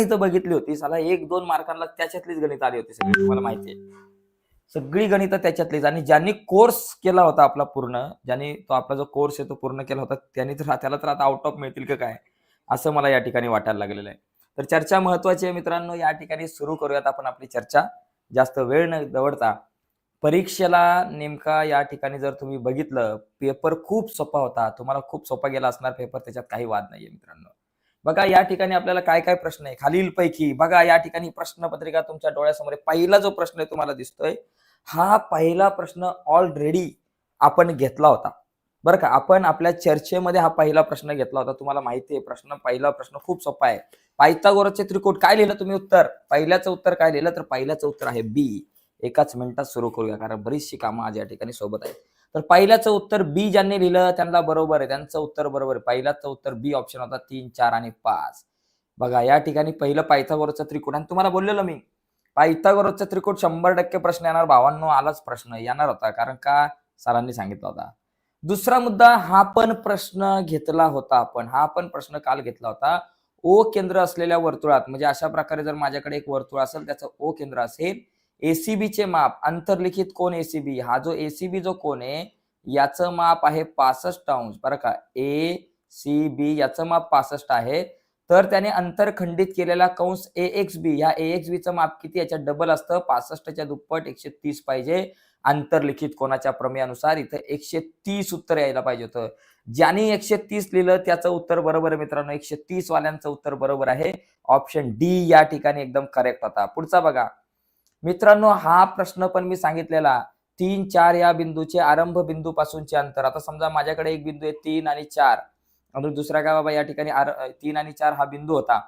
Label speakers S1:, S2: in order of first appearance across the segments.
S1: इथं बघितली होती. साला एक दोन मार्कांना त्याच्यातलीच गणित आली होती सगळी तुम्हाला माहिती आहे. सगळी गणित त्याच्यातलीच. आणि ज्यांनी कोर्स केला होता आपला पूर्ण ज्यांनी तो आपला जो कोर्स आहे तो पूर्ण केला होता त्यांनी तर त्याला तर आता आउट ऑफ मिळतील का काय? असं मला या ठिकाणी वाटायला लागलेलं आहे. तर चर्चा महत्वाची आहे मित्रांनो या ठिकाणी सुरू करूयात आपण आपली चर्चा. जास्त वेळ न दवडता परीक्षेला नेमका या ठिकाणी जर तुम्ही बघितलं पेपर खूप सोपा होता. तुम्हाला खूप सोपा गेला असणार पेपर त्याच्यात काही वाद नाहीये मित्रांनो. बघा या ठिकाणी आपल्याला काय काय प्रश्न आहे? खालील पैकी बघा या ठिकाणी प्रश्नपत्रिका तुमच्या डोळ्यासमोर पहिला जो प्रश्न आहे तुम्हाला दिसतोय हा पहिला प्रश्न ऑलरेडी आपण घेतला होता. बरं का? आपण आपल्या चर्चेमध्ये हा पहिला प्रश्न घेतला होता. तुम्हाला माहिती आहे प्रश्न पहिला प्रश्न खूप सोपा आहे. पायथागोरसचे त्रिकोट काय लिहिलं तुम्ही उत्तर? पहिल्याचं उत्तर काय लिहिलं? तर पहिल्याचं उत्तर आहे बी एकाच मिनिटात सुरू करूया कारण बरीचशी कामं आज या ठिकाणी सोबत आहेत. तर पहिल्याचं उत्तर बी ज्यांनी लिहिलं त्यांना बरोबर आहे. त्यांचं उत्तर बरोबर आहे. पहिल्याचं उत्तर बी ऑप्शन होता तीन चार आणि पाच. बघा या ठिकाणी पहिलं पायथागोरसचं त्रिकोट आणि तुम्हाला बोललेलो मी पायथागोरसचा त्रिकोट शंभर टक्के प्रश्न येणार. भावांनो आलाच प्रश्न येणार होता कारण का? सरांनी सांगितला होता. दुसरा मुद्दा हा पण प्रश्न घेतला होता आपण. हा पण प्रश्न काल घेतला होता. ओ केंद्र असलेल्या वर्तुळात म्हणजे अशा प्रकारे जर माझ्याकडे एक वर्तुळ असेल त्याचं ओ केंद्र असेल एसीबी चे माप अंतर्लिखित कोण एसीबी हा जो एसीबी जो कोण आहे याचं माप आहे पासष्ट अंश बरं का? ए सी बी याचं माप पासष्ट आहे. तर त्याने अंतरखंडित केलेला कंस ए एक्स बी ह्या ए एक्स बीचं माप किती याच्यात डबल असतं. पासष्टच्या दुप्पट एकशे तीस पाहिजे. अंतर्लिखित कोणाच्या प्रमेयानुसार इथं एकशे तीस उत्तर यायला पाहिजे होतं. ज्यांनी एकशे तीस लिहिलं त्याचं उत्तर बरोबर आहे मित्रांनो. एकशे तीस वाल्यांचं उत्तर बरोबर आहे. ऑप्शन डी या ठिकाणी एकदम करेक्ट होता. पुढचा बघा. मित्रांनो हा प्रश्न पण मी सांगितलेला. तीन चार या बिंदूचे आरंभ बिंदू पासूनचे अंतर. आता समजा माझ्याकडे एक बिंदू आहे तीन आणि चार. आणि दुसरा काय बाबा या ठिकाणी तीन आणि चार हा बिंदू होता.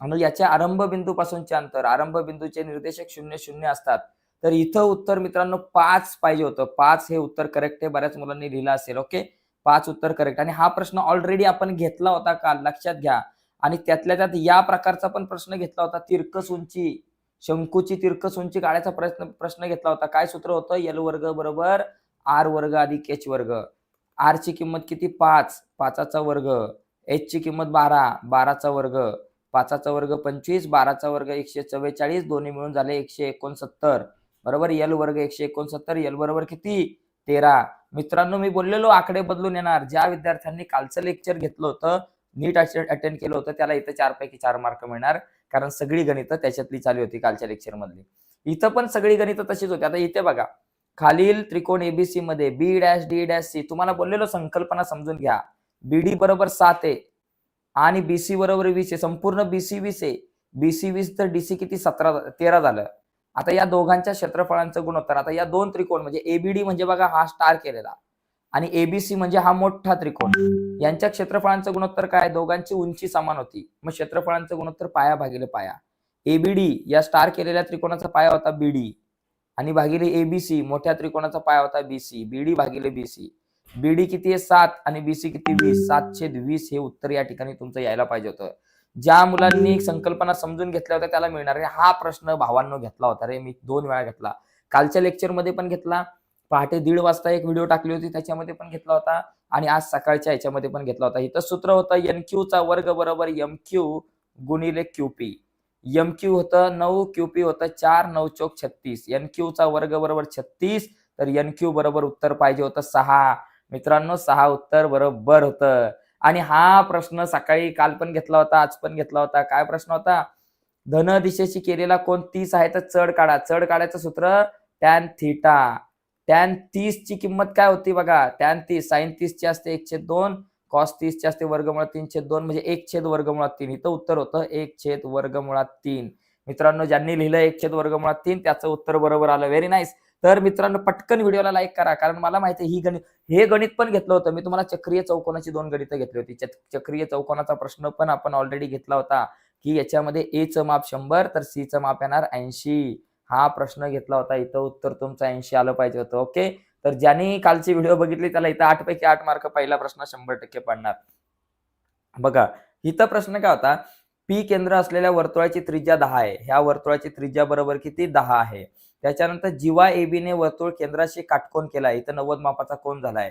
S1: आणि याच्या आरंभ बिंदू पासूनचे अंतर. आरंभ बिंदूचे निर्देशक शून्य शून्य असतात. तर इथं उत्तर मित्रांनो पाच पाहिजे होतं. पाच हे उत्तर करेक्ट आहे. बऱ्याच मुलांनी लिहिलं असेल ओके? पाच उत्तर करेक्ट आणि हा प्रश्न ऑलरेडी आपण घेतला होता काल. लक्षात घ्या. आणि त्यातल्या त्यात या प्रकारचा पण प्रश्न घेतला होता तिरकस उंची. शंकूची तिरकस उंची काढायचा प्रश्न प्रश्न घेतला होता. काय सूत्र होतं? एल वर्ग बरोबर आर वर्ग अधिक एच वर्ग. आर ची किंमत किती? पाच. पाचाचा वर्ग. एच ची किंमत बारा. बाराचा वर्ग. पाचाचा वर्ग पंचवीस. बाराचा वर्ग एकशे चव्वेचाळीस. दोन्ही मिळून झाले एकशे एकोणसत्तर. बरोबर? एल वर्ग एकशे एकोणसत्तर. एल बरोबर किती? तेरा. मित्रांनो मी बोललेलो आकडे बदलून येणार. ज्या विद्यार्थ्यांनी कालचं लेक्चर घेतलं होतं नीट अटेंड केलं होतं त्याला इथं चार पैकी चार मार्क मिळणार. कारण सगळी गणितं त्याच्यातली चालू होती कालच्या लेक्चर मधली. इथं पण सगळी गणितं तशीच होती. आता इथे बघा खालील त्रिकोण एबीसी मध्ये B dash D dash C तुम्हाला बोललेलो संकल्पना समजून घ्या. बीडी बरोबर सात आहे. आणि बीसी बरोबर वीस आहे. संपूर्ण बीसी वीस आहे. बीसी वीस तर डीसी किती? सतरा तेरा झालं. आता या दोघांच्या क्षेत्रफळांचं गुणोत्तर आता या दोन त्रिकोण म्हणजे एबीडी म्हणजे बघा हा स्टार केलेला. आणि एबीसी म्हणजे हा मोठा त्रिकोण. यांच्या क्षेत्रफळांचं गुणोत्तर काय? दोघांची उंची समान होती. मग क्षेत्रफळांचं गुणोत्तर पाया भागिले पाया. एबीडी या स्टार केलेल्या त्रिकोणाचा पाया होता बीडी आणि भागिले एबीसी मोठ्या त्रिकोणाचा पाया होता बीसी बीडी भागिले बीसी बीडी किती आहे? सात आणि बीसी किती? वीस. सातशे वीस हे उत्तर या ठिकाणी तुमचं यायला पाहिजे होतं. ज्या मुलांनी संकल्पना समजून घेतल्या होत्या त्याला मिळणार हा प्रश्न भावांनो घेतला होता रे. मी दोन वेळा घेतला. कालच्या लेक्चरमध्ये पण घेतला. पहाटे दीड वाजता एक व्हिडिओ टाकली होती त्याच्यामध्ये पण घेतला होता आणि आज सकाळच्या ह्याच्यामध्ये पण घेतला होता. इथं सूत्र होतं एन क्यू चा वर्ग बरोबर एम क्यू गुणिले क्यूपी एम क्यू होतं नऊ क्यूपी होतं चार नऊ चौक छत्तीस. एन क्यू चा वर्ग बरोबर छत्तीस तर एन क्यू बरोबर उत्तर पाहिजे होतं सहा. मित्रांनो सहा उत्तर बरोबर होतं. आणि हा प्रश्न सकाळी काल पण घेतला होता आज पण घेतला होता. काय प्रश्न होता? धन दिशेशी केलेला कोण तीस आहे तर चढ काढा. चढ काढायचं सूत्र टॅन थिटा. टॅन तीस ची किंमत काय होती बघा? टॅन तीस साईन तीसची असते एक छेद दोन कॉस तीसची असते वर्गमुळात तीनशे दोन म्हणजे एक छेद वर्गमुळात तीन. इथं उत्तर होतं एक छेद वर्गमुळात तीन. मित्रांनो ज्यांनी लिहिलं एक छेद वर्गमुळात तीन त्याचं उत्तर बरोबर आलं. व्हेरी नाईस तर मित्रांनो पटकन व्हिडिओला लाईक करा कारण मला माहिती ही गणित हे गणित पण घेतलं होतं. मी तुम्हाला चक्रीय चौकोनाची दोन गणितं घेतली होती. चक्रीय चौकोनाचा प्रश्न पण आपण ऑलरेडी घेतला होता की याच्यामध्ये ए चं माप शंभर तर सी चं माप येणार ऐंशी. हा प्रश्न घेतला होता इथं उत्तर तुमचं ऐंशी आलं पाहिजे होतं ओके? तर ज्यांनी कालची व्हिडिओ बघितली त्याला इथं आठ पैकी आठ मार्क पहिला प्रश्न शंभर टक्के पडणार. बघा इथं प्रश्न काय होता? पी केंद्र असलेल्या वर्तुळाची त्रिज्या दहा आहे. ह्या वर्तुळाची त्रिज्या बरोबर किती? दहा आहे. त्याच्यानंतर जीवा एबीने वर्तुळ केंद्राशी काटकोन केला. इथं नव्वद मापाचा कोण झालाय.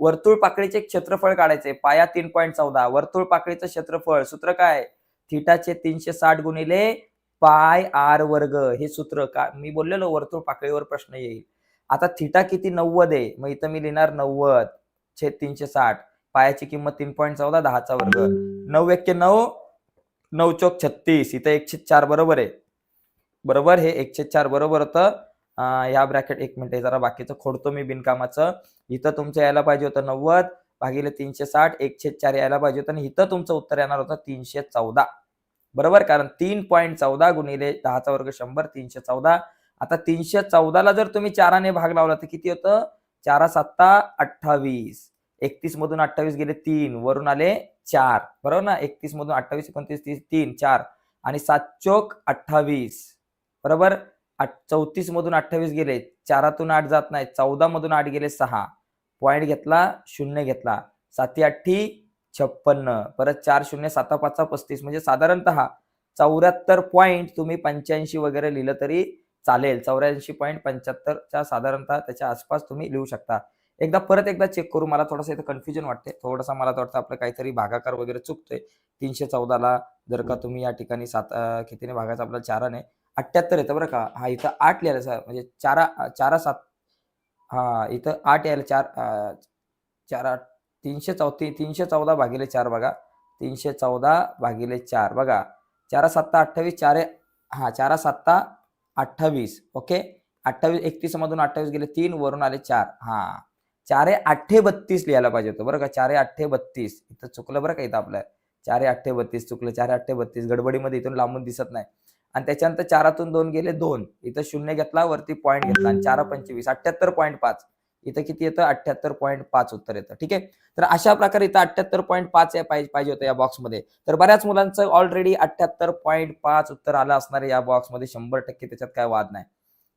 S1: वर्तुळ पाकळीचे क्षेत्रफळ काढायचे. पाया तीन पॉईंट चौदा. वर्तुळ पाकळीचं क्षेत्रफळ सूत्र काय? थिटाचे तीनशे साठ गुणिले पाय आर वर्ग हे सूत्र का मी बोललेलो वर्तुळ पाकळीवर प्रश्न येईल. आता थिटा किती नव्वद आहे? मग इथं मी लिहिणार नव्वद छेद तीनशे साठ. पायाची किंमत तीन पॉईंट चौदा दहाचा वर्ग. नऊ एक्के नऊ नऊ चौक छत्तीस. इथं एकशे चार बरोबर आहे. बरोबर? हे एकशे चार बरोबर होतं. या ह्या ब्रॅकेट एक मिनिट जरा बाकीचं खोडतो मी बिनकामाचं. इथं तुमचं यायला पाहिजे होतं नव्वद भागिले तीनशे साठ. एकशे चार यायला पाहिजे होतं. आणि इथं तुमचं उत्तर येणार होतं तीनशे चौदा. बरोबर? कारण तीन पॉईंट चौदा गुणिले दहाचा वर्ग शंभर तीनशे चौदा. आता तीनशे चौदाला जर तुम्ही चाराने भाग लावला तर किती होतं? चारा सत्ता अठ्ठावीस. एकतीस मधून अठ्ठावीस गेले तीन वरून आले चार. बरोबर ना? एकतीस मधून अठ्ठावीस एकोणतीस तीस तीन चार. आणि सात चोक अठ्ठावीस. बरोबर? चौतीस मधून अठ्ठावीस गेले चारातून आठ जात नाही. चौदा मधून आठ गेले सहा. पॉईंट घेतला शून्य घेतला. साती अठ्ठी छप्पन्न परत चार शून्य साता पाचचा पस्तीस. म्हणजे साधारणतः चौऱ्याहत्तर पॉईंट तुम्ही पंच्याऐंशी वगैरे लिहिलं तरी चालेल. चौऱ्याऐंशी पॉईंट पंच्याहत्तरच्या साधारणतः त्याच्या आसपास तुम्ही लिहू शकता. एकदा परत एकदा चेक करू मला थोडंसं इथं कन्फ्युजन वाटते थोडंसं मला वाटतं आपलं काहीतरी भागाकार वगैरे चुकतोय. तीनशे चौदाला जर का तुम्ही या ठिकाणी सात कितीने भागायचं आपल्याला चाराने अठ्ठ्याहत्तर येतं बरं का. हा इथं आठ लिहायला सा- म्हणजे चारा चारा सात हा इथं आठ यायला चार चार आठ तीनशे चौती तीनशे चौदा भागिले चार बघा. तीनशे चौदा भागिले चार बघा. चारा सत्ता अठ्ठावीस चारे हा चारा सत्ता अठ्ठावीस. ओके? अठ्ठावीस एकतीस मधून अठ्ठावीस गेले तीन वरून आले चार. हा. चारे अठ्ठे बत्तीस लिहायला पाहिजे होतं बरं का? चारे अठ्ठे बत्तीस. इथं चुकलं बरं का इथं आपलं? चारे अठ्ठे बत्तीस चुकलं. चारे अठ्ठे बत्तीस. गडबडीमध्ये इथून लांबून दिसत नाही. आणि त्याच्यानंतर चारातून दोन गेले दोन. इथं शून्य घेतला वरती पॉईंट घेतला. आणि चारा पंचवीस. अठ्ठ्याहत्तर पॉईंट पाच. इथं किती येतं? अठ्ठ्याहत्तर पॉईंट पाच उत्तर येतं. ठीक आहे? तर अशा प्रकारे इथं अठ्ठ्याहत्तर पॉईंट पाच या पाहिजे पाहिजे होतं या बॉक्समध्ये. तर बऱ्याच मुलांचं ऑलरेडी अठ्ठ्याहत्तर पॉईंट पाच उत्तर आलं असणार या बॉक्समध्ये शंभर टक्के त्याच्यात काय वाद नाही.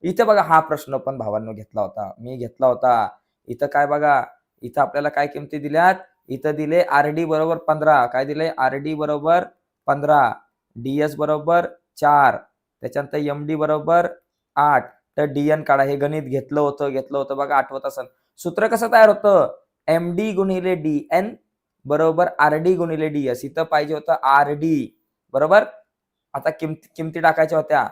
S1: इथं बघा हा प्रश्न पण भावांनो घेतला होता. मी घेतला होता. इथं काय बघा इथं आपल्याला काय किमती दिल्यात? इथं दिले आर डी बरोबर पंधरा. काय दिले? आर डी बरोबर पंधरा. डी एस बरोबर चार. त्याच्यानंतर एम डी बरोबर आठ. तर डीएन काढा. हे गणित घेतलं होतं घेतलं होतं. बघा आठवत असेल. सूत्र कसं तयार होतं? एम डी गुणिले डी एन बरोबर आर डी गुणिले डी एस इथं पाहिजे होतं आर डी बरोबर? आता किमती किमती टाकायच्या होत्या.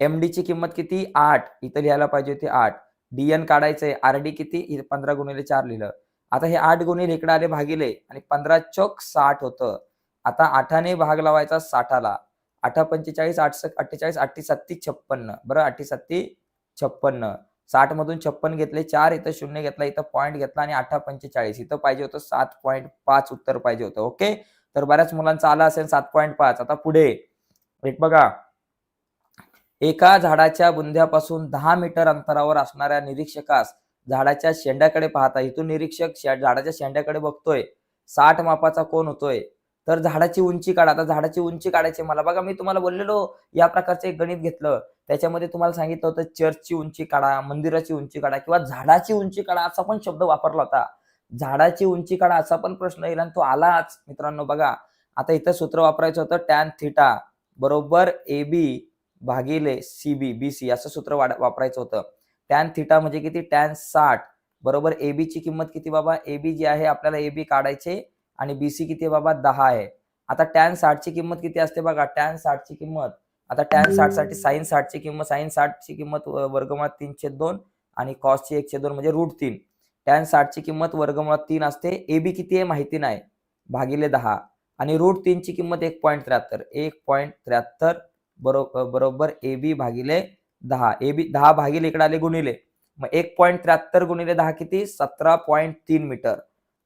S1: एम ची किंमत किती? आठ. इथं लिहायला पाहिजे होती आठ. डीएन काढायचंय. आर डी किती? पंधरा गुणिले चार लिहिलं. आता हे आठ गुणिले इकडे आले भागिले. आणि पंधरा चौक साठ होतं. आता आठाने भाग लावायचा साठाला. आठा पंचेचाळीस आठ सक अठ्ठेचाळीस अठ्ठी सत्ती छप्पन्न. बरं अठ्ठी सत्ती छप्पन्न. साठ मधून छप्पन घेतले चार इथं शून्य घेतला इथं पॉईंट घेतला आणि आठा पंचेचाळीस. इथं पाहिजे होतं सात पॉईंट पाच उत्तर पाहिजे होतं ओके तर बऱ्याच मुलांचा आला असेल सात पॉईंट पाच. आता पुढे. एक बघा. एका झाडाच्या बुंध्यापासून दहा मीटर अंतरावर असणाऱ्या निरीक्षकास झाडाच्या शेंड्याकडे पाहता. इथून निरीक्षक झाडाच्या शेंड्याकडे बघतोय. साठ मापाचा कोण होतोय. तर झाडाची उंची काढा. आता झाडाची उंची काढायची मला. बघा मी तुम्हाला बोललेलो या प्रकारचं एक गणित घेतलं. त्याच्यामध्ये तुम्हाला सांगितलं होतं चर्चची उंची काढा मंदिराची उंची काढा किंवा झाडाची उंची काढा असा पण शब्द वापरला होता. झाडाची उंची काढा असा पण प्रश्न येईल आणि तो आलाच. मित्रांनो बघा आता इथं सूत्र वापरायचं होतं टॅन थिटा बरोबर ए बी भागिले सी बी बी सी असं सूत्र वापरायचं होतं. टॅन थिटा म्हणजे किती? टॅन साठ बरोबर ए बी ची किंमत किती बाबा? ए बी जी आहे आपल्याला ए बी काढायचे आणि बी सी किती आहे बाबा? दहा आहे. आता टॅन साठची किंमत किती असते बघा? टॅन साठची किंमत. आता टॅन साठसाठी साईन साठची किंमत साईन साठची किंमत वर्गमुळात तीनशे दोन आणि कॉसची एकशे दोन म्हणजे रूट तीन. टॅन साठची किंमत वर्गमुळात तीन असते. ए बी किती आहे माहिती नाही. भागिले दहा. आणि रूट तीनची किंमत एक पॉईंट त्र्याहत्तर. एक पॉईंट त्र्याहत्तर बरोबर बरोबर ए बी भागिले दहा. ए बी दहा भागिले इकडे आले गुणिले. मग एक पॉईंट त्र्याहत्तर गुणिले दहा किती? सतरा पॉईंट तीन मीटर.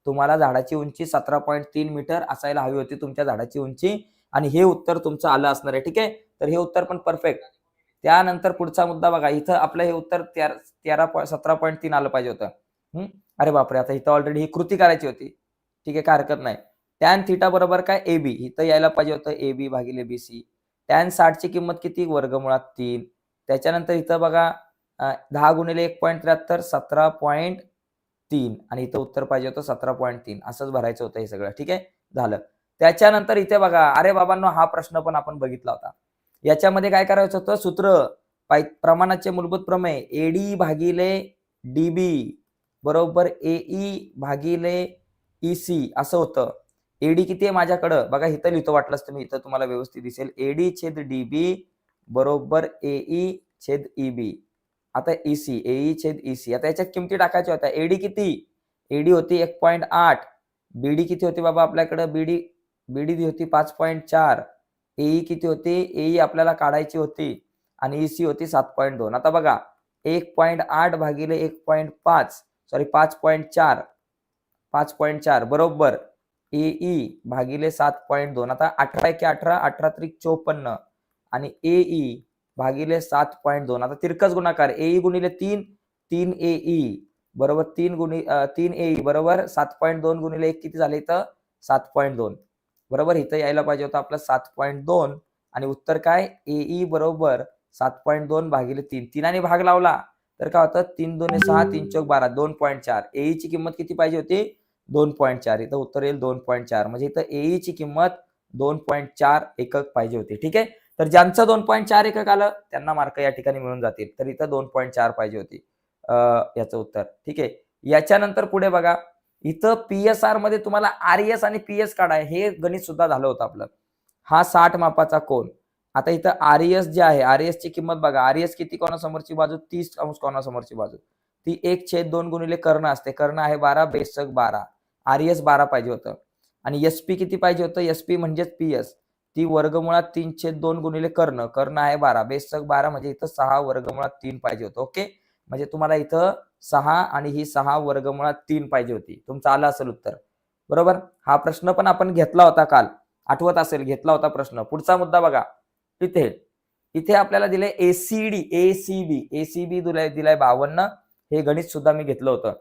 S1: तुम्हाला झाडाची उंची सतरा पॉईंट तीन मीटर असायला हवी होती तुमच्या झाडाची उंची. आणि हे उत्तर तुमचं आलं असणार आहे ठीक आहे? तर हे उत्तर पण परफेक्ट त्यानंतर पुढचा मुद्दा बघा इथं आपलं हे उत्तर तेरा तेरा सतरा पॉईंट तीन आलं पाहिजे होतं. अरे बापरे आता इथं ऑलरेडी ही कृती करायची होती. ठीक आहे काय हरकत नाही. टॅन थिटा बरोबर काय? ए बी इथं यायला पाहिजे होतं ए बी भागिले बी सी टॅन साठची किंमत किती? वर्गमुळात तीन. त्याच्यानंतर इथं बघा दहा गुणिले एक पॉईंट त्र्याहत्तर सतरा पॉईंट तीन आणि इथं उत्तर पाहिजे होतं सतरा पॉईंट तीन. असंच भरायचं होतं हे सगळं. ठीक आहे? झालं. त्याच्यानंतर इथे बघा अरे बाबांनो हा प्रश्न पण आपण बघितला होता. याच्यामध्ये काय करायचं होतं? सूत्र. पाय प्रमाणाचे मूलभूत प्रमेय. एडी भागिले डीबी बरोबर एई भागिले ईसी असं होतं. एडी किती आहे माझ्याकडं? बघा इथं लिहितो वाटलंच तुम्ही. इथं तुम्हाला व्यवस्थित दिसेल. एडी छेद डीबी बरोबर एई छेद ईबी आता ईसी एई छेद ईसी आता याच्यात किमती टाकायच्या होत्या. एडी किती? एडी होती एक पॉईंट आठ. बीडी किती होती बाबा आपल्याकडे? बीडी बीडी होती पाच पॉईंट चार. एई किती होती? एई आपल्याला काढायची होती. आणि ईसी होती सात पॉईंट दोन. आता बघा एक पॉईंट आठ भागिले एक पॉईंट पाच. सॉरी पाच पॉईंट चार. पाच पॉईंट चार बरोबर. एई भागिले सात पॉईंट दोन. आता अठरा एके अठरा अठरा त्रिक चोपन्न. आणि एई भागिले सात पॉईंट दोन. आता तिरकस गुणाकार एई गुणिले तीन तीन एई बरोबर तीन गुणि तीन एई बरोबर सात पॉईंट दोन गुणिले एक किती झाले इथं? सात पॉईंट दोन. बरोबर इथं यायला पाहिजे होतं आपलं सात पॉईंट दोन. आणि उत्तर काय? एई बरोबर सात पॉईंट दोन भागिले तीन. तीनाने भाग लावला तर काय होतं? तीन दोन सहा तीन चौक बारा दोन पॉईंट चार. एई ची किंमत किती पाहिजे होती? दोन पॉईंट चार. इथं उत्तर येईल दोन पॉईंट चार. म्हणजे इथं एई ची किंमत दोन पॉईंट चार एकक पाहिजे होती. ठीक आहे? तर ज्यांचं दोन पॉईंट चार एकक आलं त्यांना मार्क या ठिकाणी मिळून जातील. तर इथं दोन पॉईंट चार पाहिजे होती याचं उत्तर. ठीक आहे? याच्यानंतर पुढे बघा इथं पीएसआरमध्ये तुम्हाला आर एस आणि पीएस काढाय हे गणित सुद्धा झालं होतं आपलं. हा साठ मापाचा कोण आता इथं आर एस जे आहे आर एस ची किंमत बघा. आर एस किती कोणासमोरची बाजू? तीस अंश कोणासमोरची बाजू? ती एक छेद दोन गुणिले कर्ण असते. कर्ण आहे बारा बेसक बारा. आर एस बारा पाहिजे होतं. आणि एस पी किती पाहिजे होतं? एस पी म्हणजेच पी एस ती वर्गमुळात तीन छेद दोन गुणिले कर्ण. कर्ण आहे बारा. बेसक बारा म्हणजे इथं सहा वर्गमुळात तीन पाहिजे होतं. ओके? म्हणजे तुम्हाला इथं सहा आणि ही सहा वर्गमुळात तीन पाहिजे होती. तुमचं आलं असेल उत्तर. बरोबर? हा प्रश्न पण आपण घेतला होता काल. आठवत असेल घेतला होता प्रश्न. पुढचा मुद्दा बघा. इथे इथे आपल्याला दिलंय एसीडी एसीबी एसीबी दिलाय दिलाय बावन्न. हे गणित सुद्धा मी घेतलं होतं.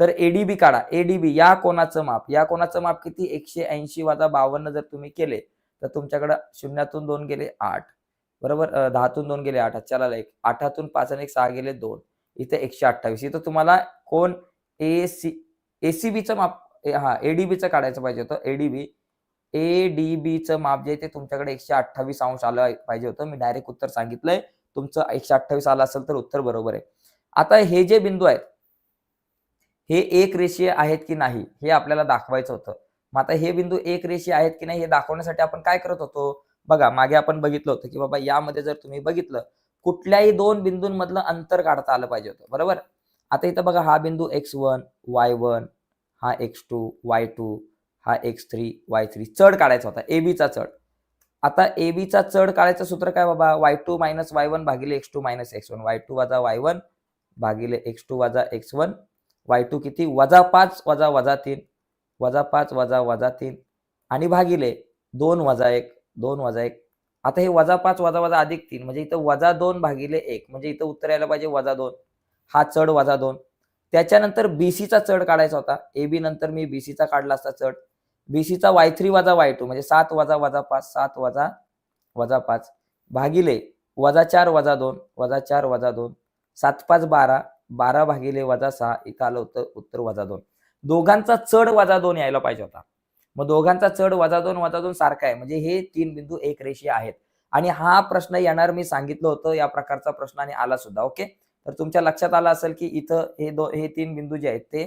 S1: तर एडीबी काढा. एडीबी या कोणाचं माप. या कोणाचं माप किती? एकशे ऐंशी वाजा बावन्न जर तुम्ही केले तर तुमच्याकडे शून्यातून दोन गेले आठ. बरोबर? दहातून दोन गेले आठ. चला एक. आठातून पाच आणि एक सहा गेले दोन. इथे एकशे अठ्ठावीस. इथं तुम्हाला कोण ए सी एसीबीचं माप हा एडीबीचं काढायचं पाहिजे होतं. एडीबी एडीबीचं माप जे ते तुमच्याकडे एकशे अठ्ठावीस अंश आलं पाहिजे होतं. मी डायरेक्ट उत्तर सांगितलंय. तुमचं एकशे अठ्ठावीस आलं असेल तर उत्तर बरोबर आहे. आता हे जे बिंदू आहेत हे एक रेषीय आहेत की नाही हे आपल्याला दाखवायचं होतं. मग आता हे बिंदू एक रेषी आहेत की नाही हे दाखवण्यासाठी आपण काय करत होतो? बघा मागे आपण बघितलं होतं की बाबा यामध्ये जर तुम्ही बघितलं कुठल्याही दोन बिंदूंमधलं अंतर काढता आलं पाहिजे होतं. बरोबर? आता इथं बघा हा बिंदू एक्स वन वाय वन हा एक्स टू वाय टू हा एक्स थ्री वाय थ्री चढ काढायचा होता. एबीचा चढ. आता एबीचा चढ काढायचं सूत्र काय बाबा? Y two minus Y one भागिले X two minus X one. Y two वजा वाय वन भागिले एक्स टू वजा एक्स वन. वाय टू किती? वजा पाच वजा वजा तीन. वजा पाच वजा वजा तीन. आणि भागिले दोन वजा एक दोन वजा एक. आता हे वजा पाच वजा वजा अधिक तीन म्हणजे इथं वजा दोन भागिले एक म्हणजे इथं उत्तर यायला पाहिजे वजा दोन. हा चढ वजा दोन. त्याच्यानंतर बीसीचा चढ काढायचा होता. ए बी नंतर मी बीसीचा काढला असता चढ. बीसीचा वाय थ्री वजा वाय टू म्हणजे सात वजा वजा पाच सात वजा वजा पाच. भागिले वजा चार वजा दोन वजा चार वजा दोन. सात पाच बारा बारा भागिले वजा सहा इथं आलं होतं उत्तर वजा दोन. दोघांचा चढ वजा दोन यायला पाहिजे होता. मग दोघांचा चढ वजा दोन वजा दोन सारखा आहे. म्हणजे हे तीन बिंदू एक रेषी आहेत. आणि हा प्रश्न येणार मी सांगितलं होतं या प्रकारचा प्रश्न आणि आला सुद्धा ओके? तर तुमच्या लक्षात आलं असेल की इथं हे दो हे तीन बिंदू जे आहेत ते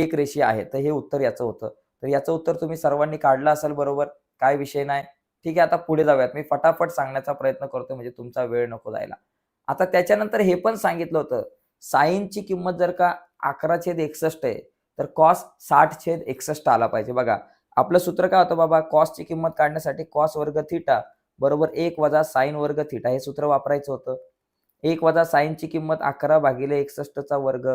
S1: एक रेषी आहेत. तर हे उत्तर याचं होतं. तर याचं उत्तर तुम्ही सर्वांनी काढलं असेल बरोबर? काय विषय नाही. ठीक आहे आता पुढे जाऊयात. मी फटाफट सांगण्याचा प्रयत्न करतो म्हणजे तुमचा वेळ नको जायला. आता त्याच्यानंतर हे पण सांगितलं होतं. साईनची किंमत जर का अकरा छेद एकसष्ट आहे तर कॉस साठ छेद एकसष्ट आला पाहिजे. बघा आपलं सूत्र काय होतं बाबा? कॉसची किंमत काढण्यासाठी कॉस वर्ग थिटा बरोबर एक वजा साईन वर्ग थिटा हे सूत्र वापरायचं होतं. एक वजा साईनची किंमत अकरा भागिले एकसष्टचा वर्ग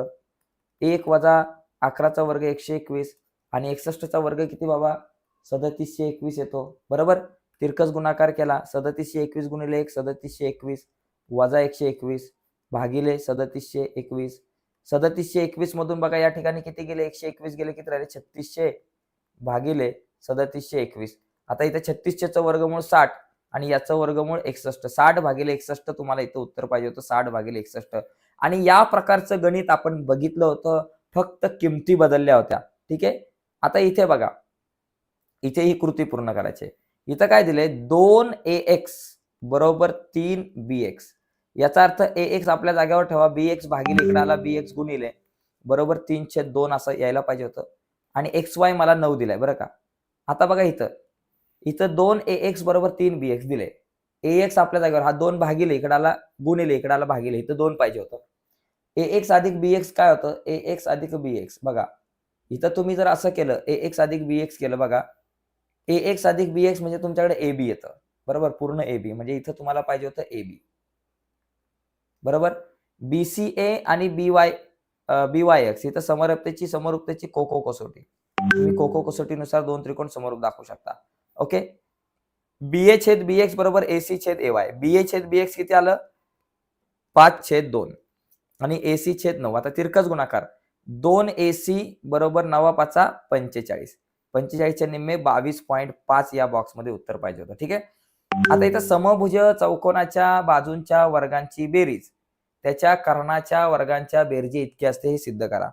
S1: एक वजा अकराचा वर्ग एकशे एकवीस आणि एकसष्टचा वर्ग किती बाबा? सदतीसशे एकवीस येतो. बरोबर? तिरकस गुणाकार केला सदतीसशे एकवीस गुणिले एक सदतीसशे एकवीस वजा एकशे एकवीस भागिले सदतीसशे एकवीस सदतीसशे एकवीस मधून बघा या ठिकाणी किती गेले? एकशे एकवीस गेले किती राहिले? छत्तीसशे भागिले सदतीसशे एकवीस. आता इथे छत्तीसशेचं वर्गमूळ साठ आणि याचं वर्गमूळ एकसष्ट. साठ भागिले एकसष्ट तुम्हाला इथं उत्तर पाहिजे होतं. साठ भागिले एकसष्ट. आणि या प्रकारचं गणित आपण बघितलं होतं फक्त किमती बदलल्या होत्या. ठीक आहे? आता इथे बघा. इथे ही कृती पूर्ण करायची इथं काय दिलंय? दोन ए एक्स बरोबर तीन बी एक्स याचा अर्थ ए एक्स आपल्या जागेवर ठेवा बी एक्स भागिले इकडे आला बी एक्स गुणिले. बरोबर तीन छेद दोन असं यायला पाहिजे होतं. आणि एक्स वाय मला नऊ दिलाय बरं का? आता बघा इथं. इथं दोन ए एक्स बरोबर तीन बी एक्स दिले ए एक्स आपल्या जागेवर हा दोन भागिले इकडाला गुणिले इकडाला भागिले. इथं दोन पाहिजे होतं. ए एक्स अधिक बी एक्स काय होतं? ए एक्स अधिक बी एक्स. बघा. इथं तुम्ही जर असं केलं ए एक्स अधिक बी एक्स केलं बघा. ए एक्स अधिक बी एक्स म्हणजे तुमच्याकडे ए बी येतं. बरोबर? पूर्ण ए बी. म्हणजे इथं तुम्हाला पाहिजे होतं ए बी. बरोबर? बी सी ए आणि B Y B Y X इथं समरूपतेची समरूपतेची कोको कसोटी तुम्ही कोको कसोटीनुसार दोन त्रिकोण समरूप दाखवू शकता. ओके? बी ए छेद बी एक्स बरोबर ए सी छेद ए वाय बी ए छेद बी एक्स किती आलं? पाच छेद दोन. आणि ए सी छेद नऊ. आता तिरकस गुणाकार. दोन ए सी बरोबर नवा पाचा पंचेचाळीस. पंचेचाळीसच्या निम्मे बावीस पॉईंट पाच या बॉक्समध्ये उत्तर पाहिजे होतं. ठीक आहे? आता इथं समभुज चौकोनाच्या बाजूंच्या वर्गांची बेरीज. त्याच्या कर्णाच्या वर्गांच्या बेरजी इतकी असते हे सिद्ध करा.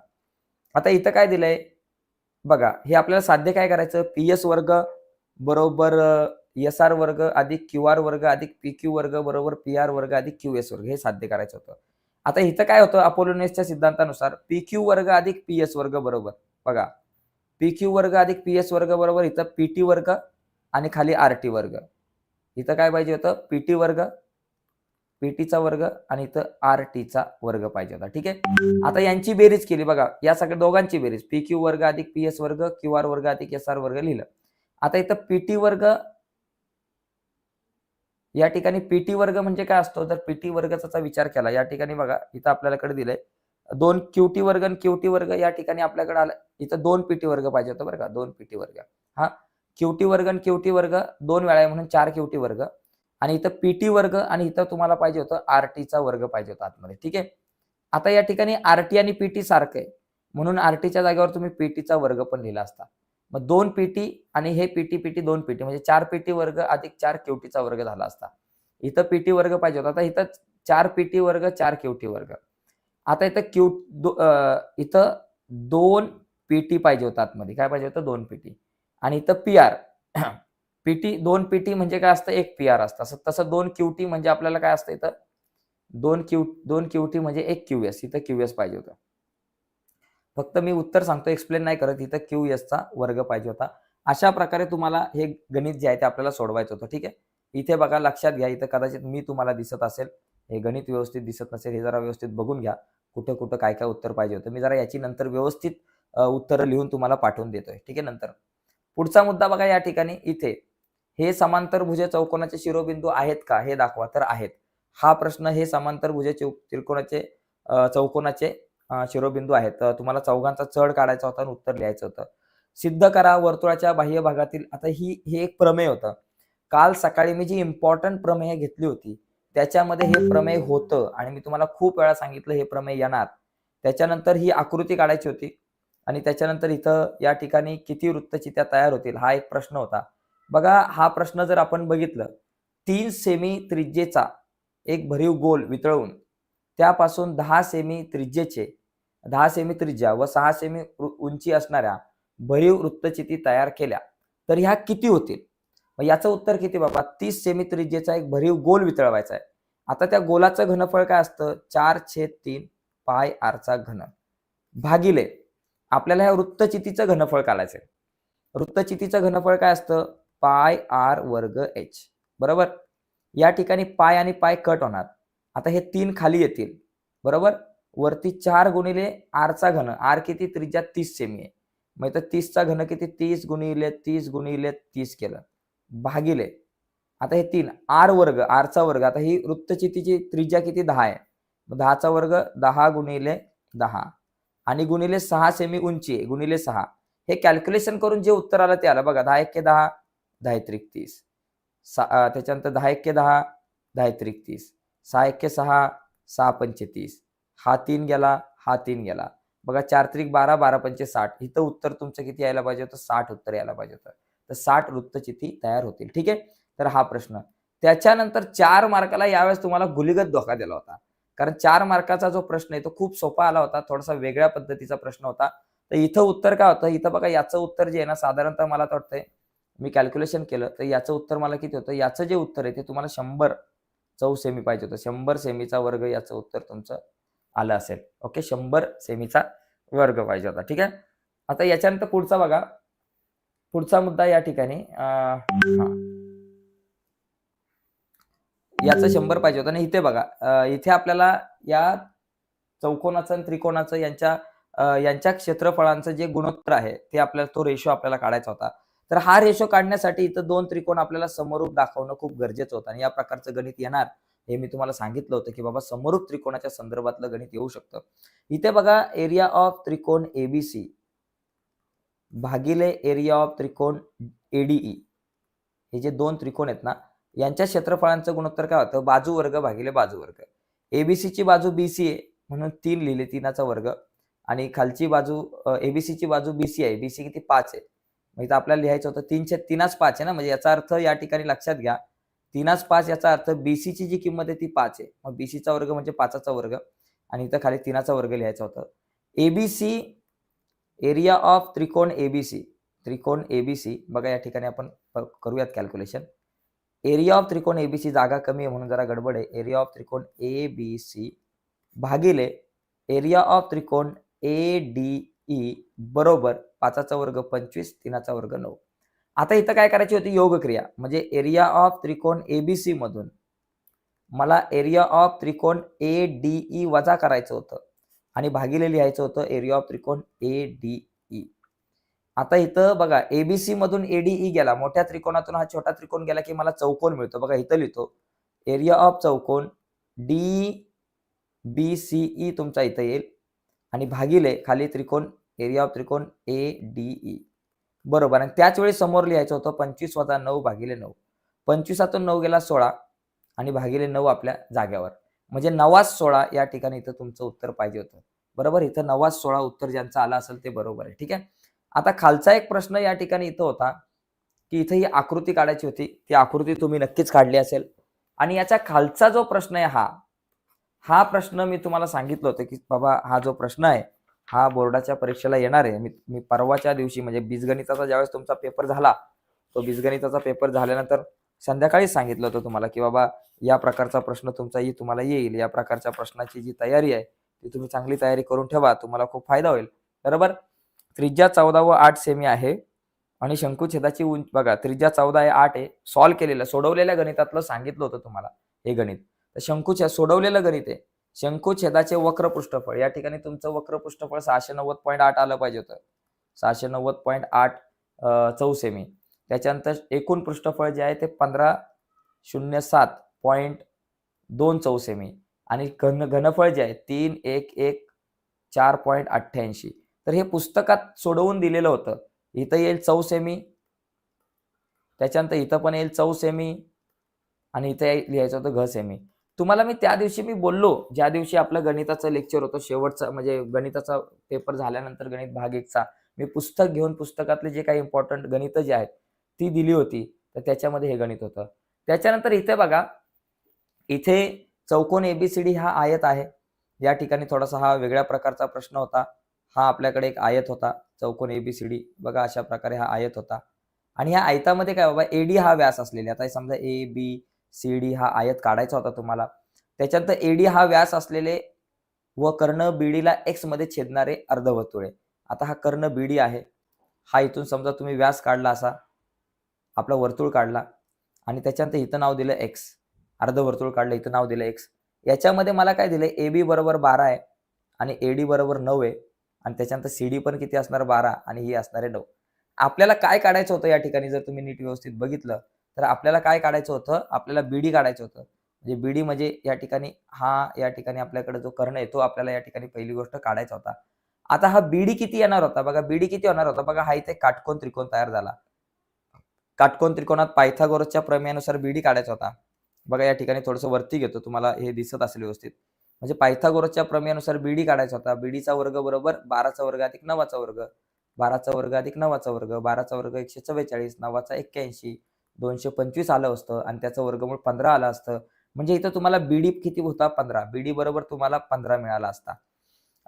S1: आता इथं काय दिलंय? बघा हे आपल्याला साध्य काय करायचं? पी एस वर्ग बरोबर एस आर वर्ग अधिक क्यू आर वर्ग अधिक पी क्यू वर्ग बरोबर पी आर वर्ग अधिक क्यू एस वर्ग हे साध्य करायचं होतं. आता इथं काय होतं? अपोलोनेसच्या सिद्धांतानुसार पी क्यू वर्ग अधिक पी एस वर्ग बरोबर. बघा पी क्यू वर्ग अधिक पी एस वर्ग बरोबर इथं पी टी वर्ग आणि खाली आर टी वर्ग. इथं काय पाहिजे होतं? पी टी वर्ग पीटीचा वर्ग आणि इथं आर टीचा वर्ग पाहिजे होता. ठीक आहे? आता यांची बेरीज केली बघा. या सगळ्या दोघांची बेरीज. पी क्यू वर्ग अधिक पी एस वर्ग क्यू आर वर्ग अधिक एस आर वर्ग लिहिलं. आता इथं पीटी वर्ग या ठिकाणी पीटी वर्ग म्हणजे काय असतो? जर पीटी वर्गाचा विचार केला या ठिकाणी बघा इथं आपल्याकडे दिलंय. दोन क्यूटी वर्ग आणि क्यूटी वर्ग या ठिकाणी आपल्याकडे आला. इथं दोन पीटी वर्ग पाहिजे होतं बरं का? दोन पीटी वर्ग. हा? क्यूटी वर्ग आणि क्यूटी वर्ग दोन वेळा आहे म्हणून चार क्यूटी वर्ग. आणि इथं पीटी वर्ग आणि इथं तुम्हाला पाहिजे होतं आरटीचा वर्ग पाहिजे होता आतमध्ये. ठीक आहे? आता या ठिकाणी आरटी आणि पीटी सारखं आहे. म्हणून आरटीच्या जागेवर तुम्ही पीटीचा वर्ग पण लिहिला असता. मग दोन पीटी आणि हे पीटी पीटी दोन पीटी म्हणजे चार पीटी वर्ग अधिक चार क्यूटीचा वर्ग झाला असता. इथं पीटी वर्ग पाहिजे होता. आता इथं चार पीटी वर्ग चार क्यूटी वर्ग. आता इथं क्यू इथं दोन पीटी पाहिजे होतं आतमध्ये. काय पाहिजे होतं? दोन पीटी आणि इथं पी आर पीटी दोन पीटी म्हणजे काय असतं? एक पी आर असतं. असं तसं दोन क्यूटी म्हणजे आपल्याला काय असतं इथं? दोन क्यू दोन क्यूटी म्हणजे एक क्यू एस इथं क्यू एस पाहिजे होतं. फक्त मी उत्तर सांगतो एक्सप्लेन नाही करत. इथं क्यू एसचा वर्ग पाहिजे होता. अशा प्रकारे तुम्हाला हे गणित जे आहे ते आपल्याला सोडवायचं होतं. ठीक आहे? इथे बघा लक्षात घ्या. इथं कदाचित मी तुम्हाला दिसत असेल. हे गणित व्यवस्थित दिसत नसेल. हे जरा व्यवस्थित बघून घ्या. कुठं कुठं काय काय उत्तर पाहिजे होतं. मी जरा याची नंतर व्यवस्थित उत्तरं लिहून तुम्हाला पाठवून देतोय. ठीक आहे? नंतर. पुढचा मुद्दा बघा या ठिकाणी इथे. हे समांतर भुजे चौकोनाचे शिरोबिंदू आहेत का? हे दाखवा तर आहेत. हा प्रश्न हे समांतर भुजे त्रिकोणाचे चौकोनाचे शिरोबिंदू आहेत. तुम्हाला चौघांचा चढ काढायचा होता आणि उत्तर लिहायचं होतं. सिद्ध करा वर्तुळाच्या बाह्य भागातील आता ही हे एक प्रमेय होतं. काल सकाळी मी जी इम्पॉर्टंट प्रमेय घेतली होती त्याच्यामध्ये हे प्रमेय होतं आणि मी तुम्हाला खूप वेळा सांगितलं हे प्रमेय येणार. त्याच्यानंतर ही आकृती काढायची होती. आणि त्याच्यानंतर इथं या ठिकाणी किती वृत्तचित्या तयार होतील हा एक प्रश्न होता. बघा हा प्रश्न जर आपण बघितलं तीन सेमी त्रिज्येचा एक भरीव गोल वितळवून त्यापासून दहा सेमी त्रिज्येचे दहा सेमी त्रिज्या व सहा सेमी उंची असणाऱ्या भरीव वृत्तचिती तयार केल्या तर ह्या किती होतील? मग याचं उत्तर किती बाबा? तीस सेमी त्रिज्येचा एक भरीव गोल वितळवायचा आहे. आता त्या गोलाचं घनफळ काय असतं? चार छेद तीन पाय आरचा घन. भागिले आपल्याला ह्या वृत्तचितीचं घनफळ काढायचं आहे वृत्तचितीचं घनफळ काय असतं? पाय आर वर्ग एच. बरोबर? या ठिकाणी पाय आणि पाय कट होणार. आता हे तीन खाली येतील. बरोबर? वरती चार गुणिले आरचा घन. आर किती? त्रिज्या तीस सेमी आहे. मग इथं तीसचा घन किती? तीस गुणिले तीस गुणिले तीस केलं. भागिले. आता हे तीन. आर वर्ग आरचा वर्ग. आता ही वृत्तचितीची त्रिज्या किती? दहा आहे. दहाचा वर्ग दहा गुणिले दहा. आणि गुणिले सहा सेमी उंची आहे. गुणिले सहा. हे कॅल्क्युलेशन करून जे उत्तर आलं ते आलं. बघा दहा एक्के दहा दहा त्रिक तीस. त्याच्यानंतर दहा एक्के दहा दहा त्रिक तीस. सहा एक्के सहा सहा पंचे तीस. हा तीन गेला हा तीन गेला. बघा चार त्रिक बारा बारा पंचे साठ. इथं उत्तर तुमचं किती यायला पाहिजे होतं? साठ उत्तर यायला पाहिजे होतं. तर साठ वृत्तचिती तयार होतील. ठीक आहे? तर हा प्रश्न. त्याच्यानंतर चार मार्काला यावेळेस तुम्हाला गुलिगत धोका दिला होता. कारण चार मार्काचा जो प्रश्न आहे तो खूप सोपा आला होता थोडासा वेगळ्या पद्धतीचा प्रश्न होता. तर इथं उत्तर काय होतं? इथं बघा याचं उत्तर जे आहे ना साधारणतः मला तर वाटतंय मी कॅल्क्युलेशन केलं तर याचं उत्तर मला किती होतं? याचं जे उत्तर आहे ते तुम्हाला शंभर चौ सेमी पाहिजे होतं. शंभर सेमीचा वर्ग याचं उत्तर तुमचं आलं असेल. ओके? शंभर सेमीचा वर्ग पाहिजे होता. ठीक आहे? आता याच्यानंतर पुढचा बघा. पुढचा मुद्दा या ठिकाणी हा. याचं शंभर पाहिजे होतं. आणि इथे बघा इथे आपल्याला या चौकोनाचं आणि त्रिकोणाचं यांच्या यांच्या क्षेत्रफळांचं जे गुणोत्तर आहे ते आपल्याला तो रेशो आपल्याला काढायचा होता. तर हा रेशो काढण्यासाठी इथं दोन त्रिकोण आपल्याला समरूप दाखवणं खूप गरजेचं होतं. आणि या प्रकारचं गणित येणार हे मी तुम्हाला सांगितलं होतं की बाबा समरूप त्रिकोणाच्या संदर्भातलं गणित येऊ शकतं. इथे बघा एरिया ऑफ त्रिकोण एबीसी भागिले एरिया ऑफ त्रिकोण एडीई हे जे दोन त्रिकोण आहेत ना यांच्या क्षेत्रफळांचं गुणोत्तर काय होतं? बाजू वर्ग भागिले बाजू वर्ग. एबीसी ची बाजू बीसी आहे म्हणून तीन लिहिले तीनाचा वर्ग. आणि खालची बाजू एबीसी ची बाजू बीसी आहे बीसी किती? पाच आहे. मग इथं आपल्याला लिहायचं होतं तीनशे तीनाच पाच आहे ना? म्हणजे याचा अर्थ या ठिकाणी लक्षात घ्या. तीनाच पाच याचा अर्थ बीसीची ची जी किंमत आहे ती पाच आहे. मग बीसीचा वर्ग म्हणजे पाचाचा वर्ग. आणि इथं खाली तीनाचा वर्ग लिहायचा होता. एबीसी एरिया ऑफ त्रिकोण एबीसी त्रिकोण एबीसी बघा या ठिकाणी आपण करूयात कॅल्क्युलेशन एरिया ऑफ त्रिकोण एबीसी जागा कमी आहे म्हणून जरा गडबड आहे. एरिया ऑफ त्रिकोण ए बी सी भागिले एरिया ऑफ त्रिकोण ए डी ई बरोबर पाचाचा वर्ग पंचवीस तीनाचा वर्ग नऊ. आता इथं काय करायची होती? योगक्रिया. म्हणजे एरिया ऑफ त्रिकोण एबीसी मधून मला एरिया ऑफ त्रिकोण ए डी ई वजा करायचं होतं. आणि भागिले लिहायचं होतं एरिया ऑफ त्रिकोण ए डी आता इथं बघा एबीसी मधून एडीई गेला मोठ्या त्रिकोणातून हा छोटा त्रिकोण गेला की मला चौकोन मिळतो. बघा इथं लिहितो. एरिया ऑफ चौकोन डी बी सी ई तुमचा इथं येईल. आणि भागिले खाली त्रिकोण एरिया ऑफ त्रिकोण ए डी ई बरोबर. आणि त्याच वेळी समोर लिहायचं होतं पंचवीस वजा नऊ भागिले नऊ. पंचवीसातून नऊ गेला सोळा आणि भागिले नऊ आपल्या जाग्यावर. म्हणजे नवाज सोळा या ठिकाणी इथं तुमचं उत्तर पाहिजे होतं. बरोबर? इथं नवाज सोळा उत्तर ज्यांचं आलं असेल ते बरोबर आहे. ठीक आहे? आता खालचा एक प्रश्न या ठिकाणी इथं होता की इथं ही आकृती काढायची होती. ती आकृती तुम्ही नक्कीच काढली असेल. आणि याच्या खालचा जो प्रश्न आहे हा हा प्रश्न मी तुम्हाला सांगितलं होतं की बाबा हा जो प्रश्न आहे हा बोर्डाच्या परीक्षेला येणार आहे. मी मी परवाच्या दिवशी म्हणजे बीजगणिताचा ज्यावेळेस तुमचा पेपर झाला तो बीजगणिताचा पेपर झाल्यानंतर संध्याकाळीच सांगितलं होतं तुम्हाला की बाबा या प्रकारचा प्रश्न तुमचा ही तुम्हाला येईल. या प्रकारच्या प्रश्नाची जी तयारी आहे ती तुम्ही चांगली तयारी करून ठेवा. तुम्हाला खूप फायदा होईल. बरोबर? त्रिज्या चौदा व आठ सेमी आहे. आणि शंकुछेदाची उंच बघा त्रिज्या चौदा आहे आठ आहे. सॉल्व्ह केलेलं सोडवलेल्या गणितातलं सांगितलं होतं तुम्हाला हे गणित. तर शंकुछेद सोडवलेलं गणित आहे. शंकुछेदाचे वक्र पृष्ठफळ या ठिकाणी तुमचं वक्र पृष्ठफळ सहाशे नव्वद पॉईंट आठ आलं पाहिजे होतं. सहाशे नव्वद पॉईंट आठ चौ सेमी त्याच्यानंतर एकूण पृष्ठफळ जे आहे ते पंधरा शून्य सात पॉईंट दोन चौ सेमी आणि घन घनफळ जे आहे तीन एक एक चार पॉईंट अठ्ठ्याऐंशी. तर हे पुस्तकात सोडवून दिलेलं होतं. इथं येईल चौ सेमी त्याच्यानंतर इथं पण येईल चौ सेमी आणि इथं लिहायचं होतं घ सेमी. तुम्हाला मी त्या दिवशी मी बोललो ज्या दिवशी आपलं गणिताचं लेक्चर होतं शेवटचा म्हणजे गणिताचा पेपर झाल्यानंतर गणित भाग एकचा मी पुस्तक घेऊन पुस्तकातले जे काही इम्पॉर्टंट गणितं जे आहेत ती दिली होती. तर त्याच्यामध्ये हे गणित होतं. त्याच्यानंतर इथे बघा इथे चौकोन एबीसीडी हा आयत आहे. या ठिकाणी थोडासा हा वेगळ्या प्रकारचा प्रश्न होता. हा आपल्याकडे एक आयत होता चौकोन ए बी सी डी बघा अशा प्रकारे हा आयत होता. आणि ह्या आयतामध्ये काय बाबा एडी हा व्यास असलेला आता हे समजा ए बी सी डी हा आयत काढायचा होता तुम्हाला. त्याच्यानंतर एडी हा व्यास असलेले व कर्ण बीडीला एक्समध्ये छेदणारे अर्धवर्तुळे. आता हा कर्ण बीडी आहे. हा इथून समजा तुम्ही व्यास काढला असा आपला वर्तुळ काढला आणि त्याच्यानंतर इथं नाव दिलं एक्स अर्धवर्तुळ काढलं इथं नाव दिलं एक्स याच्यामध्ये मला काय दिलं ए बी बरोबर बारा आहे आणि ए डी बरोबर नऊ आहे. आणि त्याच्यानंतर सी डी पण किती असणार? बारा आणि ही असणार आहे नऊ. आपल्याला काय काढायचं होतं या ठिकाणी? जर तुम्ही नीट व्यवस्थित बघितलं तर आपल्याला काय काढायचं होतं? आपल्याला बीडी काढायचं होतं. म्हणजे बीडी म्हणजे या ठिकाणी हा या ठिकाणी आपल्याकडे जो कर्ण आहे तो आपल्याला या ठिकाणी पहिली गोष्ट काढायचा होता. आता हा बीडी किती येणार होता? बघा बीडी किती होणार होता? बघा हा इथे काटकोन त्रिकोण तयार झाला. काटकोन त्रिकोणात पायथागोरसच्या प्रमेयानुसार बीडी काढायचा होता. बघा या ठिकाणी थोडंसं वरती घेतो. तुम्हाला हे दिसत असेल व्यवस्थित. म्हणजे पायथागोरसच्या प्रमेयानुसार बीडी काढायचा होता. बीडीचा वर्ग बरोबर बाराचा वर्ग अधिक नवाचा वर्ग. बाराचा वर्ग अधिक नवाचा वर्ग. बाराचा वर्ग एकशे चव्वेचाळीस. नवाचा एक्क्याऐंशी. दोनशे पंचवीस आलं असतं आणि त्याचं वर्गमूळ पंधरा आलं असतं. म्हणजे इथं तुम्हाला बीडी किती होता? पंधरा. बीडी बरोबर तुम्हाला पंधरा मिळाला असता.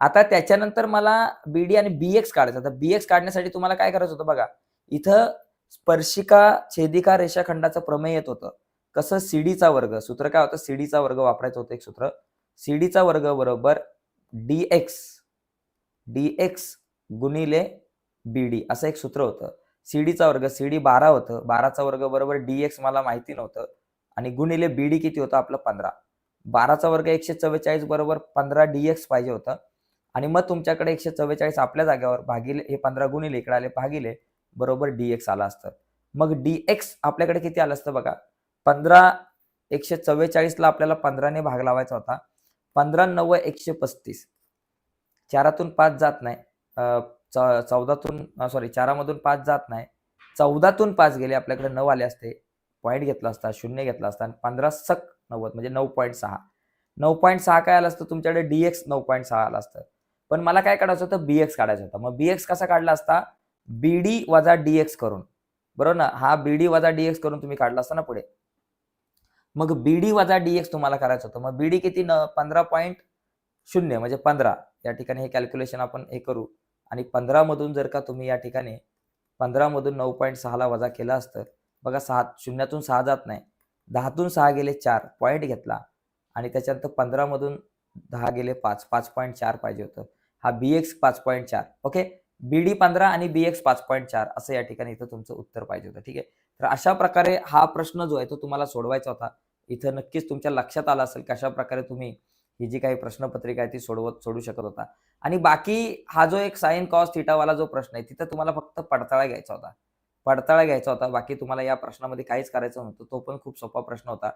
S1: आता त्याच्यानंतर मला बीडी आणि बीएक्स काढायचं. आता बीएक्स काढण्यासाठी तुम्हाला काय करायचं होतं बघा? इथं स्पर्शिका छेदिका रेषाखंडाचं प्रमेय येत होतं. कसं? सीडीचा वर्ग. सूत्र काय होतं? सीडीचा वर्ग वापरायचं होतं एक सूत्र. सी डीचा वर्ग बरोबर डी एक्स डी एक्स गुणिले बीडी असं एक सूत्र होतं. सी डीचा वर्ग सी डी बारा होतं. बाराचा वर्ग बरोबर डी एक्स मला माहिती नव्हतं. आणि गुणिले बीडी किती होतं? आपलं पंधरा. बाराचा वर्ग एकशे चव्वेचाळीस बरोबर पंधरा डी एक्स पाहिजे होतं. आणि मग तुमच्याकडे एकशे चव्वेचाळीस आपल्या जागेवर भागिले हे पंधरा गुणिले इकडे आले भागिले बरोबर डी एक्स आला असतं. मग डी एक्स आपल्याकडे किती आलं असतं बघा? पंधरा एकशे चव्वेचाळीसला आपल्याला पंधराने भाग लावायचा होता. पंधरा नव्वद एकशे पस्तीस. चारातून पाच जात नाही. च- चौदातून सॉरी चारामधून पाच जात नाही. चौदातून पाच गेले आपल्याकडे नऊ आले असते. पॉईंट घेतला असता शून्य घेतला असता आणि पंधरा सक नव्वद म्हणजे नऊ पॉईंट सहा. नऊ पॉईंट सहा काय आलं असतं? तुमच्याकडे डी एक्स नऊ पॉईंट सहा आलं असतं. पण मला काय काढायचं होतं? बी एक्स काढायचं होतं. मग बी एक्स कसा काढला असता? बीडी वजा डी एक्स करून. बरोबर ना? हा बीडी वजा डी एक्स करून तुम्ही काढला असता ना पुढे? मग बीडी वजा डी एक्स तुम्हाला करायचं होतं. मग बीडी किती? न पंधरा पॉईंट शून्य म्हणजे पंधरा. या ठिकाणी हे कॅल्क्युलेशन आपण हे करू. आणि पंधरामधून जर का तुम्ही या ठिकाणी पंधरामधून नऊ पॉईंट सहाला वजा केलं असतं बघा सहा शून्यातून सहा जात नाही. दहातून सहा गेले चार पॉईंट घेतला. आणि त्याच्यानंतर पंधरामधून दहा गेले पाच पाच पॉईंट चार पाहिजे होतं. हा बी एक्स पाच पॉईंट चार ओके बी डी पंधरा आणि बी एक्स पाच पॉईंट चार असं या ठिकाणी इथं तुमचं उत्तर पाहिजे होतं ठीक आहे? तर अशा प्रकारे हा प्रश्न जो आहे तो तुम्हाला सोडवायचा होता. इथं नक्कीच तुमच्या लक्षात आलं असेल कशा प्रकारे तुम्ही ही जी काही प्रश्नपत्रिका आहे ती सोडवत सोडू शकत होता. आणि बाकी हा जो एक साईन कॉस थिटावाला जो प्रश्न आहे तिथं तुम्हाला फक्त पडताळा घ्यायचा होता. पडताळा घ्यायचा होता. बाकी तुम्हाला या प्रश्नामध्ये काहीच करायचं नव्हतं. तो पण खूप सोपा प्रश्न होता.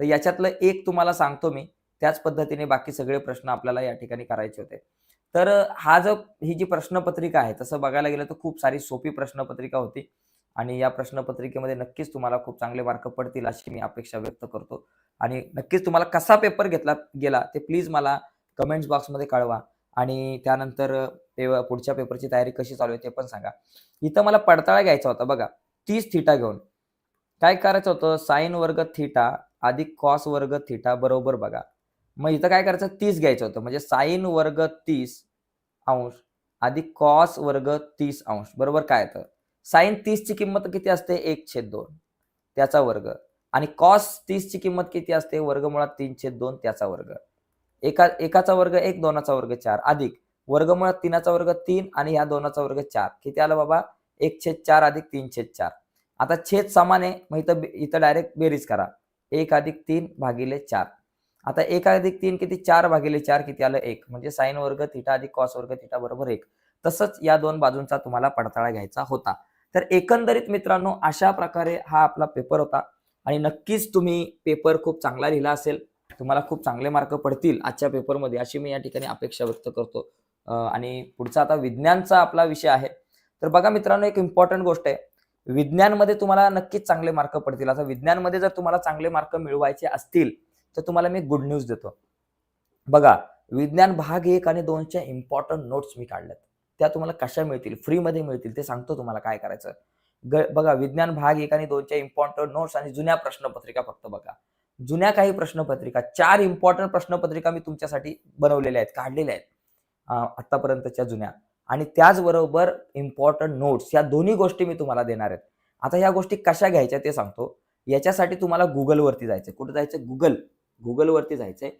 S1: तर याच्यातलं एक तुम्हाला सांगतो मी. त्याच पद्धतीने बाकी सगळे प्रश्न आपल्याला या ठिकाणी करायचे होते. तर हा जो ही जी प्रश्नपत्रिका आहे तसं बघायला गेलं तर खूप सारी सोपी प्रश्नपत्रिका होती. आणि या प्रश्नपत्रिकेमध्ये नक्कीच तुम्हाला खूप चांगले मार्क पडतील अशी मी अपेक्षा व्यक्त करतो. आणि नक्कीच तुम्हाला कसा पेपर घेतला गेला ते प्लीज मला कमेंट्स बॉक्समध्ये कळवा. आणि त्यानंतर ते पुढच्या पेपरची तयारी कशी चालू आहे ते पण सांगा. इथं मला पडताळा घ्यायचा होता बघा. तीस थिटा घेऊन. काय करायचं होतं? साईन वर्ग थिटा अधिक कॉस वर्ग थिटा बरोबर बघा. मग इथं काय करायचं? तीस घ्यायचं होतं. म्हणजे साईन वर्ग तीस अंश अधिक कॉस वर्ग तीस अंश. बरोबर काय येतं साईन तीसची किंमत किती असते? एक छेद दोन. त्याचा वर्ग. आणि कॉस तीसची किंमत किती असते? वर्गमुळात तीन छेद दोन त्याचा वर्ग. एका एकाचा वर्ग एक दोनाचा वर्ग चार. अधिक. वर्गमुळात तीनाचा वर्ग तीन आणि ह्या दोनाचा वर्ग चार. किती आलं बाबा? एक छेद चार अधिक तीन छेद चार. आता छेद समान आहे मग इथं इथं डायरेक्ट बेरीज करा. एक अधिक तीन भागिले चार. आता एक अधिक तीन किती? चार भागिले चार किती आलं? एक. म्हणजे साईन वर्ग थिटा अधिक कॉस वर्ग थिटा बरोबर एक. तसंच या दोन बाजूंचा तुम्हाला पडताळा घ्यायचा होता. तर एकंदरीत मित्रांनो अशा प्रकारे हा आपला पेपर होता. आणि नक्कीच तुम्ही पेपर खूप चांगला लिहिला असेल. तुम्हाला खूप चांगले मार्क पडतील आजच्या पेपरमध्ये अशी मी या ठिकाणी अपेक्षा व्यक्त करतो. आणि पुढचा आता विज्ञानचा आपला विषय आहे. तर बघा मित्रांनो एक इम्पॉर्टंट गोष्ट आहे. विज्ञानमध्ये तुम्हाला नक्कीच चांगले मार्क पडतील. आता विज्ञानमध्ये जर तुम्हाला चांगले मार्क मिळवायचे असतील तर तुम्हाला मी गुड न्यूज देतो. बघा विज्ञान भाग एक आणि दोनच्या इम्पॉर्टंट नोट्स मी काढल्यात. त्या तुम्हाला कशा मिळतील? फ्रीमध्ये मिळतील ते सांगतो तुम्हाला काय करायचं. ग- बघा विज्ञान भाग एक आणि दोनच्या इम्पॉर्टंट नोट्स आणि जुन्या प्रश्नपत्रिका फक्त बघा. जुन्या काही प्रश्नपत्रिका चार इम्पॉर्टंट प्रश्नपत्रिका मी तुमच्यासाठी बनवलेल्या आहेत काढलेल्या आहेत. आतापर्यंतच्या जुन्या. आणि त्याचबरोबर इम्पॉर्टंट नोट्स या दोन्ही गोष्टी मी तुम्हाला देणार आहेत. आता ह्या गोष्टी कशा घ्यायच्या ते सांगतो. याच्यासाठी तुम्हाला गुगलवरती जायचं कुठं जायचं गुगल गुगलवरती जायचंय.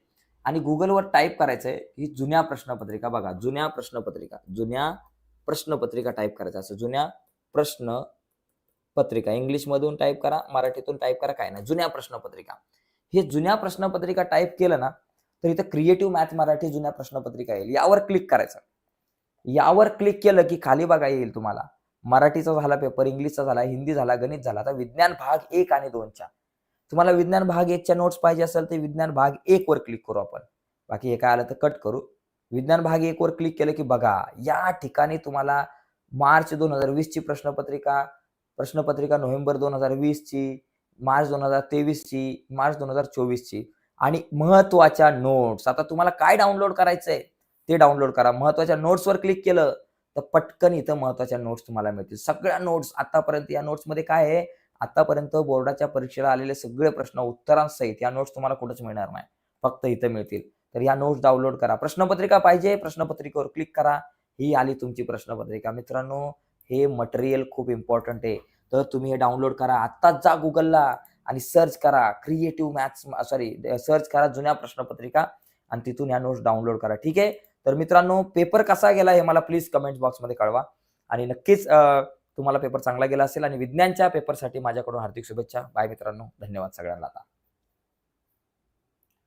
S1: आणि गुगलवर टाईप करायचंय ही जुन्या प्रश्नपत्रिका बघा जुन्या प्रश्नपत्रिका जुन्या प्रश्नपत्रिका टाईप करायचं. असं जुन्या प्रश्न पत्रिका इंग्लिशमधून टाईप करा मराठीतून टाईप करा काय नाही जुन्या प्रश्नपत्रिका. हे जुन्या प्रश्नपत्रिका टाईप केलं ना तर इथं क्रिएटिव्ह मॅथ मराठी जुन्या प्रश्नपत्रिका येईल. यावर क्लिक करायचं. यावर क्लिक केलं की खाली बघा येईल तुम्हाला. मराठीचा झाला पेपर इंग्लिशचा झाला हिंदी झाला गणित झाला. आता विज्ञान भाग एक आणि दोनच्या. तुम्हाला विज्ञान भाग एकच्या नोट्स पाहिजे असेल तर विज्ञान भाग एक वर क्लिक करू आपण. बाकी हे काय आलं तर कट करू. विज्ञान भाग एक वर क्लिक केलं की बघा या ठिकाणी तुम्हाला मार्च दोन हजार वीस ची प्रश्नपत्रिका प्रश्नपत्रिका नोव्हेंबर दोन हजार वीस ची मार्च दोन हजार तेवीस ची मार्च दोन हजार चोवीस ची. आणि महत्त्वाच्या नोट्स आता तुम्हाला काय डाउनलोड करायचंय? ते डाउनलोड करा. महत्त्वाच्या नोट्सवर क्लिक केलं तर पटकन इथं महत्त्वाच्या नोट्स तुम्हाला मिळतील. सगळ्या नोट्स आतापर्यंत या नोट्समध्ये काय आहे? आतापर्यंत बोर्डाच्या परीक्षेला आलेले सगळे प्रश्न उत्तरांसहित या नोट्स तुम्हाला कुठंच मिळणार नाही. फक्त इथं मिळतील. तर या नोट्स डाउनलोड करा. प्रश्नपत्रिका पाहिजे प्रश्नपत्रिकेवर क्लिक करा. ही आली तुमची प्रश्नपत्रिका. मित्रांनो हे मटेरियल खूप इम्पॉर्टंट आहे. तर तुम्ही हे डाउनलोड करा. आत्ताच जा गुगलला आणि सर्च करा. क्रिएटिव्ह मॅथ्स सॉरी सर्च करा जुन्या प्रश्नपत्रिका आणि तिथून या नोट्स डाउनलोड करा. ठीक आहे? तर मित्रांनो पेपर कसा गेला हे मला प्लीज कमेंट बॉक्समध्ये कळवा. आणि नक्कीच तुम्हाला पेपर चांगला गेला असेल आणि विज्ञानच्या पेपरसाठी माझ्याकडून हार्दिक शुभेच्छा. बाय मित्रांनो धन्यवाद सगळ्यांना आता.